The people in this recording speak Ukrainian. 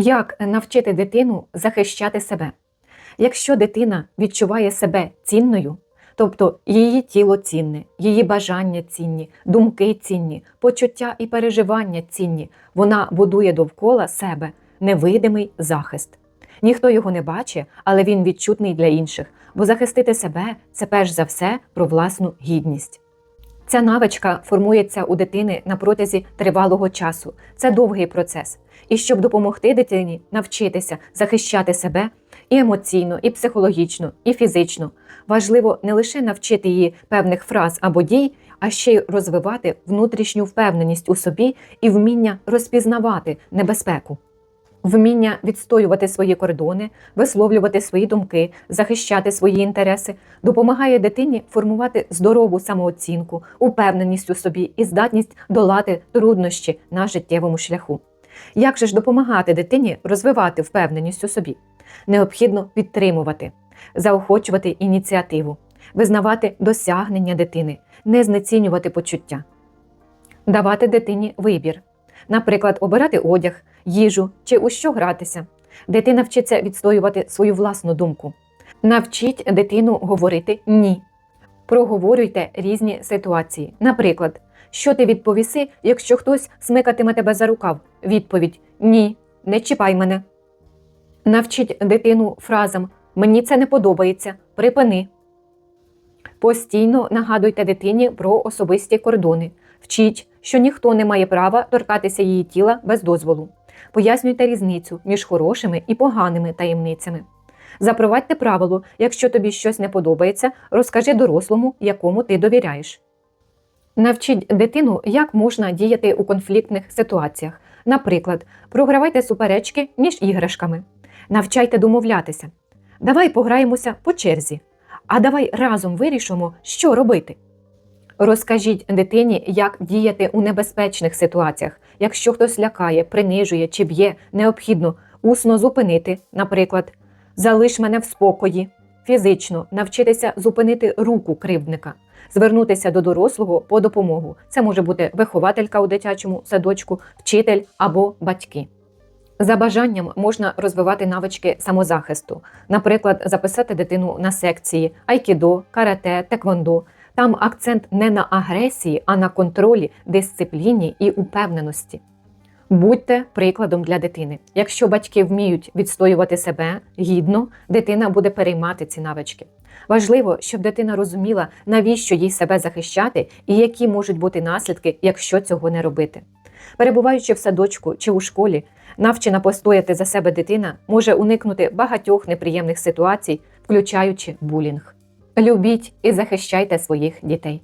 Як навчити дитину захищати себе? Якщо дитина відчуває себе цінною, тобто її тіло цінне, її бажання цінні, думки цінні, почуття і переживання цінні, вона будує довкола себе невидимий захист. Ніхто його не бачить, але він відчутний для інших, бо захистити себе це перш за все про власну гідність. Ця навичка формується у дитини на протязі тривалого часу. Це довгий процес. І щоб допомогти дитині навчитися захищати себе і емоційно, і психологічно, і фізично, важливо не лише навчити її певних фраз або дій, а ще й розвивати внутрішню впевненість у собі і вміння розпізнавати небезпеку. Вміння відстоювати свої кордони, висловлювати свої думки, захищати свої інтереси, допомагає дитині формувати здорову самооцінку, упевненість у собі і здатність долати труднощі на життєвому шляху. Як же ж допомагати дитині розвивати впевненість у собі? Необхідно підтримувати, заохочувати ініціативу, визнавати досягнення дитини, не знецінювати почуття, давати дитині вибір, наприклад, обирати одяг, їжу чи у що гратися. Дитина вчиться відстоювати свою власну думку. Навчіть дитину говорити ні. Проговорюйте різні ситуації. Наприклад, що ти відповіси, якщо хтось смикатиме тебе за рукав? Відповідь Ні, не чіпай мене. Навчіть дитину фразам Мені це не подобається. Припини. Постійно нагадуйте дитині про особисті кордони. Вчіть, що ніхто не має права торкатися її тіла без дозволу. Пояснюйте різницю між хорошими і поганими таємницями. Запровадьте правило, якщо тобі щось не подобається, розкажи дорослому, якому ти довіряєш. Навчіть дитину, як можна діяти у конфліктних ситуаціях. Наприклад, програвайте суперечки між іграшками. Навчайте домовлятися. Давай пограємося по черзі. А давай разом вирішимо, що робити. Розкажіть дитині, як діяти у небезпечних ситуаціях. Якщо хтось лякає, принижує чи б'є, необхідно усно зупинити, наприклад, залиш мене в спокої, фізично навчитися зупинити руку кривдника, звернутися до дорослого по допомогу. Це може бути вихователька у дитячому садочку, вчитель або батьки. За бажанням можна розвивати навички самозахисту, наприклад, записати дитину на секції айкідо, карате, теквондо. Там акцент не на агресії, а на контролі, дисципліні і упевненості. Будьте прикладом для дитини. Якщо батьки вміють відстоювати себе гідно, дитина буде переймати ці навички. Важливо, щоб дитина розуміла, навіщо їй себе захищати і які можуть бути наслідки, якщо цього не робити. Перебуваючи в садочку чи у школі, навчена постояти за себе дитина може уникнути багатьох неприємних ситуацій, включаючи булінг. Любіть і захищайте своїх дітей.